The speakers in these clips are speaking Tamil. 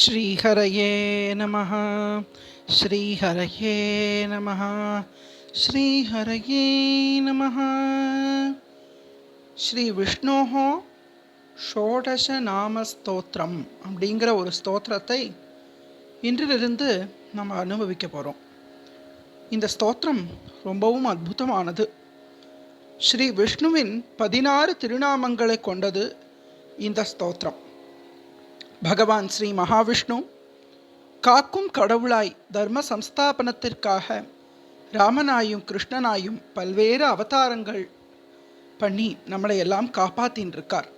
ஸ்ரீஹரையே நம ஸ்ரீஹரையே நம ஸ்ரீஹரையே நம ஸ்ரீ விஷ்ணோ ஷோடச நாம ஸ்தோத்திரம் அப்படிங்கிற ஒரு ஸ்தோத்திரத்தை இன்றிலிருந்து நம்ம அனுபவிக்க போகிறோம் இந்த ஸ்தோத்திரம் ரொம்பவும் அற்புதமானது. ஸ்ரீ விஷ்ணுவின் பதினாறு திருநாமங்களை கொண்டது இந்த ஸ்தோத்திரம். பகவான் ஸ்ரீ மகாவிஷ்ணு காக்கும் கடவுளாய் தர்ம சம்ஸ்தாபனத்திற்காக ராமனாயும் கிருஷ்ணனாயும் பல்வேறு அவதாரங்கள் பண்ணி நம்மளை எல்லாம் காப்பாத்தின்னு இருக்கார்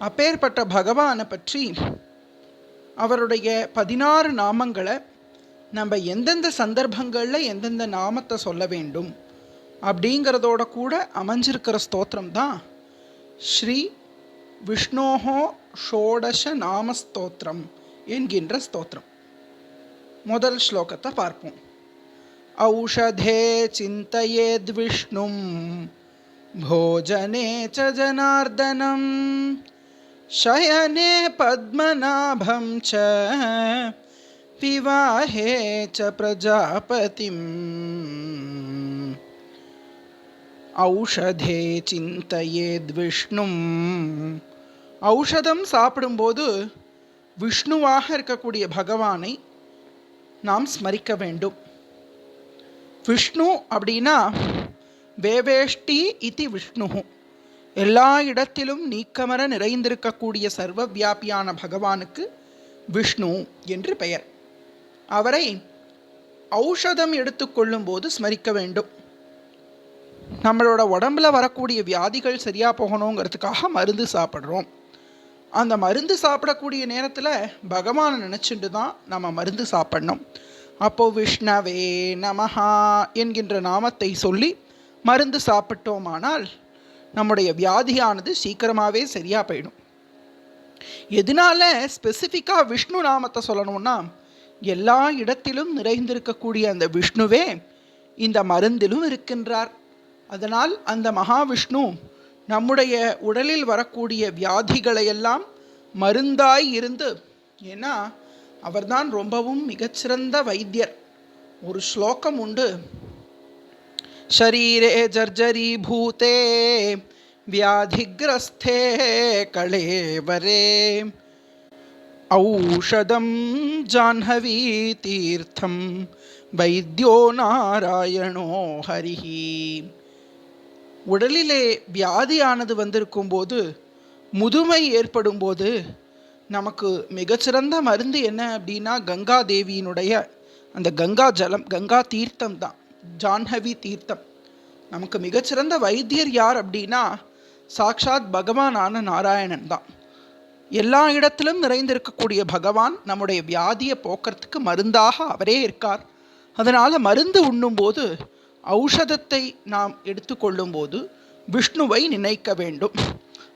அப்பேற்பட்ட பகவானை பற்றி அவருடைய பதினாறு நாமங்களை நம்ம எந்தெந்த சந்தர்ப்பங்களில் எந்தெந்த நாமத்தை சொல்ல வேண்டும் அப்படிங்கிறதோட கூட அமைஞ்சிருக்கிற ஸ்தோத்திரம் தான் ஸ்ரீ விஷ்ணோஹோ ஷோடச நாம ஸ்தோத்திரம் என்கின்ற ஸ்தோத்திரம் முதல் ஸ்லோகத்தை பார்ப்போம் ஔஷதே சிந்தையேத் விஷ்ணும் भोजने च जनार्दनं शयने पद्मनाभं च विवाहे च प्रजापतिम् ஔஷதே சிந்தையேத் விஷ்ணும். ஔஷதம் சாப்பிடும்போது விஷ்ணுவாக இருக்கக்கூடிய பகவானை நாம் ஸ்மரிக்க வேண்டும். விஷ்ணு அப்படின்னா வேவேஷ்டி இதி விஷ்ணு எல்லா இடத்திலும் நீக்கமர நிறைந்திருக்கக்கூடிய சர்வ வியாபியான பகவானுக்கு விஷ்ணு என்று பெயர். அவரை ஔஷதம் எடுத்துக்கொள்ளும் போது ஸ்மரிக்க வேண்டும். நம்மளோட உடம்புல வரக்கூடிய வியாதிகள் சரியாக போகணுங்கிறதுக்காக மருந்து சாப்பிட்றோம். அந்த மருந்து சாப்பிடக்கூடிய நேரத்தில் பகவானை நினச்சிட்டு தான் நம்ம மருந்து சாப்பிட்ணும். அப்போது விஷ்ணவே நமஹா என்கின்ற நாமத்தை சொல்லி மருந்து சாப்பிட்டோமானால் நம்முடைய வியாதியானது சீக்கிரமாகவே சரியாக போயிடும். எதனால ஸ்பெசிஃபிக்காக விஷ்ணு நாமத்தை சொல்லணும்னா எல்லா இடத்திலும் நிறைந்திருக்கக்கூடிய அந்த விஷ்ணுவே இந்த மருந்திலும் இருக்கின்றார். அதனால் அந்த மகாவிஷ்ணு நம்முடைய உடலில் வரக்கூடிய வியாதிகளையெல்லாம் மருந்தாய் இருந்து ஏன்னா அவர்தான் ரொம்பவும் மிகச்சிறந்த வைத்தியர். ஒரு ஸ்லோகம் உண்டு. ஷரீரே ஜர்ஜரி பூதே வியாதிகிரஸ்தே கலேவரே ஔஷதம் ஜான்ஹவி தீர்த்தம் வைத்தியோ நாராயணோ ஹரிஹி உடலிலே வியாதியானது வந்திருக்கும் போது முதுமை ஏற்படும் போது நமக்கு மிகச்சிறந்த மருந்து என்ன அப்படின்னா கங்கா தேவியினுடைய அந்த கங்கா ஜலம் கங்கா தீர்த்தம் தான். ஜான்ஹவி தீர்த்தம். நமக்கு மிகச்சிறந்த வைத்தியர் யார் அப்படின்னா சாக்ஷாத் பகவானான நாராயணன் தான். எல்லா இடத்திலும் நிறைந்திருக்கக்கூடிய பகவான் நம்முடைய வியாதியை போக்குறதுக்கு மருந்தாக அவரே இருக்கார். அதனால் மருந்து உண்ணும்போது ஔஷதத்தை நாம் எடுத்துக்கொள்ளும் போது விஷ்ணுவை நினைக்க வேண்டும்.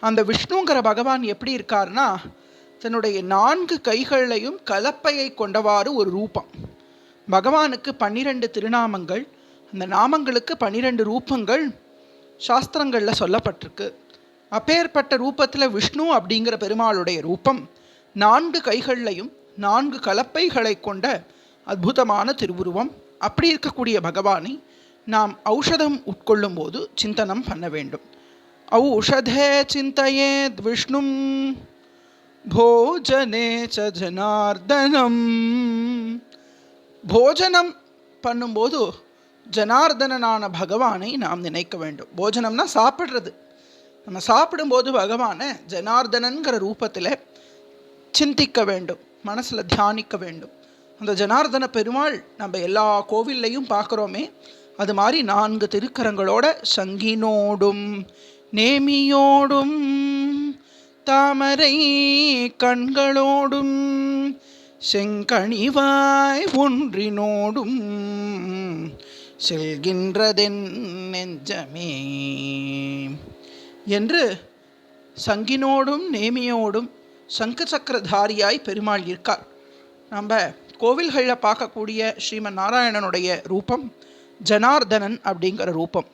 அந்த விஷ்ணுங்கிற பகவான் எப்படி இருக்கார்னா தன்னுடைய நான்கு கைகளையும் கலப்பையை கொண்டவாறு ஒரு ரூபம். பகவானுக்கு பன்னிரண்டு திருநாமங்கள் அந்த நாமங்களுக்கு பன்னிரண்டு ரூபங்கள் சாஸ்திரங்களில் சொல்லப்பட்டிருக்கு. அப்பேற்பட்ட ரூபத்தில் விஷ்ணு அப்படிங்கிற பெருமாளுடைய ரூபம் நான்கு கைகள்லையும் நான்கு கலப்பைகளை கொண்ட அற்புதமான திருவுருவம். அப்படி இருக்கக்கூடிய பகவானை நாம் ஔஷதம் உட்கொள்ளும் போது சிந்தனம் பண்ண வேண்டும். ஔஷதே சிந்தையேத் விஷ்ணும் போஜனே ச ஜனார்தனம். போஜனம் பண்ணும்போது ஜனார்தனனான பகவானை நாம் நினைக்க வேண்டும். போஜனம்னா சாப்பிட்றது. நம்ம சாப்பிடும்போது பகவானை ஜனார்தனன்கிற ரூபத்தில் சிந்திக்க வேண்டும். மனசில் தியானிக்க வேண்டும். அந்த ஜனார்தன பெருமாள் நம்ம எல்லா கோவில்லையும் பார்க்குறோமே அது மாதிரி நான்கு திருக்கரங்களோட சங்கினோடும் நேமியோடும் தாமரை கண்களோடும் செங்கணிவாய் ஒன்றினோடும் செல்கின்றதென் நெஞ்சமே என்று சங்கினோடும் நேமியோடும் சங்கு சக்கரதாரியாய் பெருமாள் இருக்கார். நம்ம கோவில்களில் பார்க்கக்கூடிய ஸ்ரீமன் நாராயணனுடைய ரூபம் ஜனார்தனன் அப்படிங்கிற ரூபம்.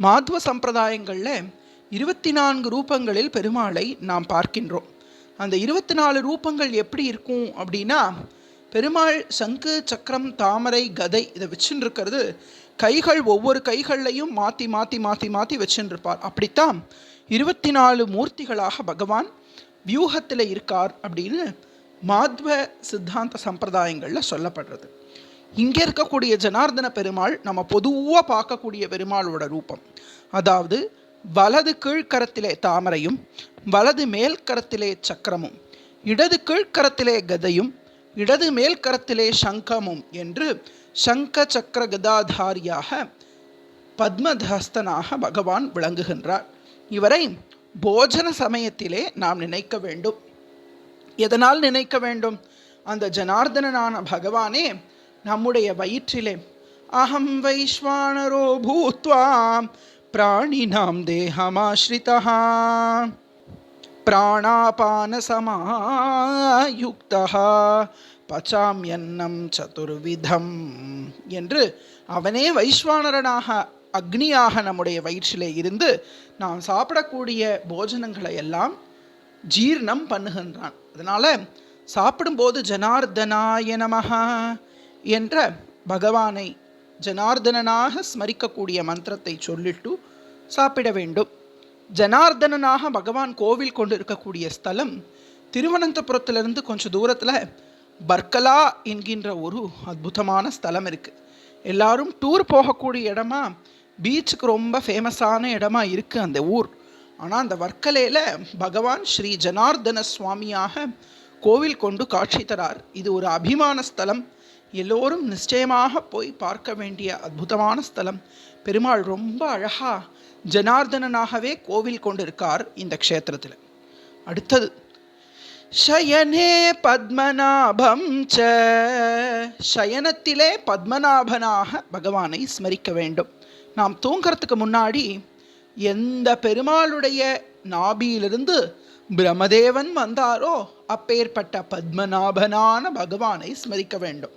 மாத்வ சம்பிரதாயங்களில் இருபத்தி நான்கு ரூபங்களில் பெருமாளை நாம் பார்க்கின்றோம். அந்த இருபத்தி நாலு ரூபங்கள் எப்படி இருக்கும் அப்படின்னா பெருமாள் சங்கு சக்கரம் தாமரை கதை இதை வச்சுன்னு இருக்கிறது கைகள் ஒவ்வொரு கைகள்லையும் மாற்றி மாற்றி மாற்றி மாற்றி வச்சுன்னு இருப்பார் அப்படித்தான் இருபத்தி நாலு மூர்த்திகளாக பகவான் வியூகத்தில் இருக்கார் அப்படின்னு மாத்வ சித்தாந்த சம்பிரதாயங்களில் சொல்லப்படுறது. இங்கே இருக்கக்கூடிய ஜனார்தன பெருமாள் நம்ம பொதுவாக பார்க்கக்கூடிய பெருமாளோட ரூபம். அதாவது வலது கீழ்கரத்திலே தாமரையும் வலது மேல் கரத்திலே சக்கரமும் இடது கீழ்கரத்திலே கதையும் இடது மேல் கரத்திலே சங்கமும் என்று சங்க சக்கர கதாதாரியாக பத்மதஸ்தனாக பகவான் விளங்குகின்றார். இவரை போஜன சமயத்திலே நாம் நினைக்க வேண்டும். எதனால் நினைக்க வேண்டும்? அந்த ஜனார்தனனான பகவானே நம்முடைய வயிற்றிலே. அகம் வைஸ்வானரோ பூத்வா பிராணினாம் தேகமாஸ்ரிதா பிராணாபானசமாயுக்தா எண்ணம் சதுர்விதம் என்று அவனே வைஸ்வானரனாக அக்னியாக நம்முடைய வயிற்றிலே இருந்து நாம் சாப்பிடக்கூடிய போஜனங்களை எல்லாம் ஜீர்ணம் பண்ணுகின்றான். அதனால் சாப்பிடும்போது ஜனார்தனாய நமகா என்ற பகவானை ஜனார்தனனாக ஸ்மரிக்கக்கூடிய மந்திரத்தை சொல்லிட்டு சாப்பிட வேண்டும். ஜனார்தனனாக பகவான் கோவில் கொண்டு இருக்கக்கூடிய ஸ்தலம் திருவனந்தபுரத்திலிருந்து கொஞ்சம் தூரத்தில் பர்கலா என்கின்ற ஒரு அற்புதமான ஸ்தலம் இருக்குது எல்லாரும் டூர் போகக்கூடிய இடமா பீச்சுக்கு ரொம்ப ஃபேமஸான இடமா இருக்குது அந்த ஊர். ஆனால் அந்த வர்க்கலையில் பகவான் ஸ்ரீ ஜனார்தன சுவாமியாக கோவில் கொண்டு காட்சி தரார். இது ஒரு அபிமான ஸ்தலம். எல்லோரும் நிச்சயமாக போய் பார்க்க வேண்டிய அற்புதமான ஸ்தலம். பெருமாள் ரொம்ப அழகா ஜனார்தனனாகவே கோவில் கொண்டிருக்கார் இந்த க்ஷேத்திரத்தில். அடுத்தது ஷயனே பத்மநாபம் ச ஷயனத்திலே பத்மநாபனாக பகவானை ஸ்மரிக்க வேண்டும். நாம் தூங்கிறதுக்கு முன்னாடி எந்த பெருமாளுடைய நாபியிலிருந்து பிரமதேவன் வந்தாரோ அப்பேற்பட்ட பத்மநாபனான பகவானை ஸ்மரிக்க வேண்டும்.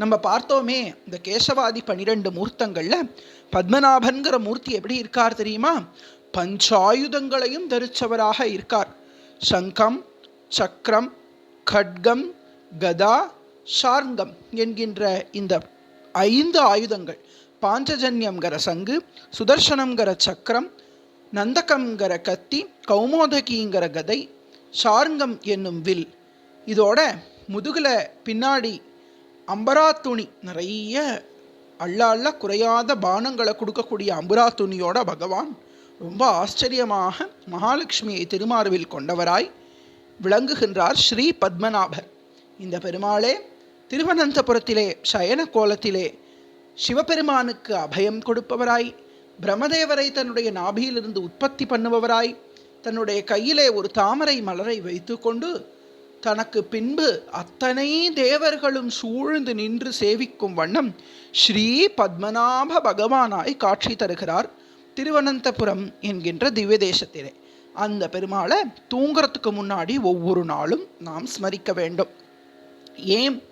நம்ம பார்த்தோமே இந்த கேசவாதி பனிரெண்டு மூர்த்தங்களில் பத்மநாபன்கிற மூர்த்தி எப்படி இருக்கார் தெரியுமா? பஞ்சாயுதங்களையும் தரிச்சவராக இருக்கார். சங்கம் சக்கரம் கட்கம் கதா ஷார்ங்கம் என்கின்ற இந்த ஐந்து ஆயுதங்கள் பாஞ்சஜன்யம்ங்கிற சங்கு சுதர்சனம்ங்கிற சக்கரம் நந்தகம்ங்கிற கத்தி கௌமோதகிங்கிற கதை ஷார்ங்கம் என்னும் வில். இதோட முதுகில் பின்னாடி அம்பரா துணி. நிறைய அள்ள அள்ள குறையாத பானங்களை கொடுக்கக்கூடிய அம்புரா துணியோட பகவான் ரொம்ப ஆச்சரியமாக மகாலட்சுமியை திருமார்பில் கொண்டவராய் விளங்குகின்றார் ஸ்ரீ பத்மநாபர். இந்த பெருமாளே திருவனந்தபுரத்திலே சயன கோலத்திலே சிவபெருமானுக்கு அபயம் கொடுப்பவராய் பிரம்மதேவரை தன்னுடைய நாபியிலிருந்து உற்பத்தி பண்ணுபவராய் தன்னுடைய கையிலே ஒரு தாமரை மலரை வைத்துக்கொண்டு தனக்கு பின்பு அத்தனை தேவர்களும் சூழ்ந்து நின்று சேவிக்கும் வண்ணம் ஸ்ரீ பத்மநாப பகவானாய் காட்சி தருகிறார் திருவனந்தபுரம் என்கின்ற திவ்ய தேசத்திலே. அந்த பெருமாளை தூங்குறதுக்கு முன்னாடி ஒவ்வொரு நாளும் நாம் ஸ்மரிக்க வேண்டும். ஏன்?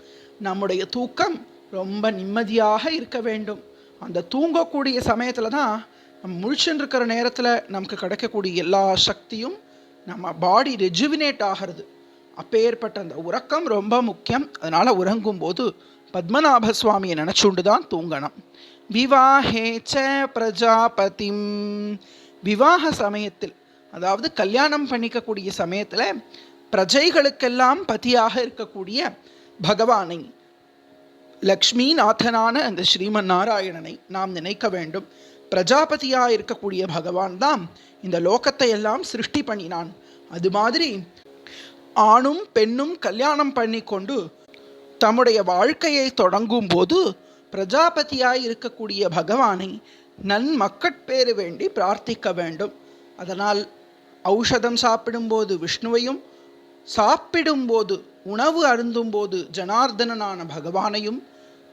நம்முடைய தூக்கம் ரொம்ப நிம்மதியாக இருக்க வேண்டும். அந்த தூங்கக்கூடிய சமயத்தில் தான் நம்ம முழிச்சுன்னு இருக்கிற நேரத்தில் நமக்கு கிடைக்கக்கூடிய எல்லா சக்தியும் நம்ம பாடி ரெஜுவினேட் ஆகிறது. அப்பேற்பட்ட அந்த உறக்கம் ரொம்ப முக்கியம். அதனால் உறங்கும்போது பத்மநாப சுவாமியை நினச்சுண்டு தான் தூங்கணும். விவாஹே ச பிரஜாபதிம். விவாக சமயத்தில் அதாவது கல்யாணம் பண்ணிக்கக்கூடிய சமயத்தில் பிரஜைகளுக்கெல்லாம் பதியாக இருக்கக்கூடிய பகவானை லக்ஷ்மிநாதனான அந்த ஸ்ரீமன் நாராயணனை நாம் நினைக்க வேண்டும். பிரஜாபதியாக இருக்கக்கூடிய பகவான் தான் இந்த லோகத்தை எல்லாம் சிருஷ்டி பண்ணினான். அது மாதிரி ஆணும் பெண்ணும் கல்யாணம் பண்ணி கொண்டு தம்முடைய வாழ்க்கையை தொடங்கும் போது பிரஜாபதியாய் இருக்கக்கூடிய பகவானை நன் மக்கட்பேறு வேண்டி பிரார்த்திக்க வேண்டும். அதனால் ஔஷதம் சாப்பிடும்போது விஷ்ணுவையும் சாப்பிடும்போது உணவு அருந்தும்போது ஜனார்தனனான பகவானையும்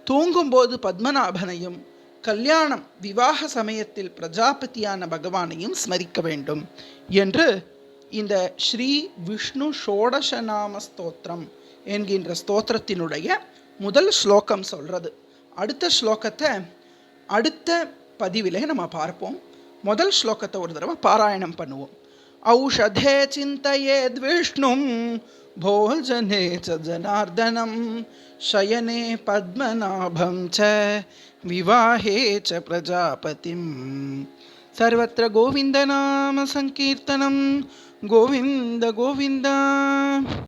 தூங்கும்போது பத்மநாபனையும் கல்யாணம் விவாக சமயத்தில் பிரஜாபதியான பகவானையும் ஸ்மரிக்க வேண்டும் என்று இந்த ஸ்ரீ விஷ்ணு ஷோடசநாம ஸ்தோத்திரம் என்கின்ற ஸ்தோத்திரத்தினுடைய முதல் ஸ்லோகம் சொல்கிறது அடுத்த ஸ்லோகத்தை அடுத்த பதிவிலே நம்ம பார்ப்போம். முதல் ஸ்லோகத்தை ஒரு தடவை பாராயணம் பண்ணுவோம். ஔஷதே சிந்தையேத் விஷ்ணும் भोजने சயனே பத்மநாபம் ச விவாஹே ச பிரஜாபதிம். சர்வத்திர கோவிந்த நாம சங்கீர்த்தனம் గోవింద గోవింద.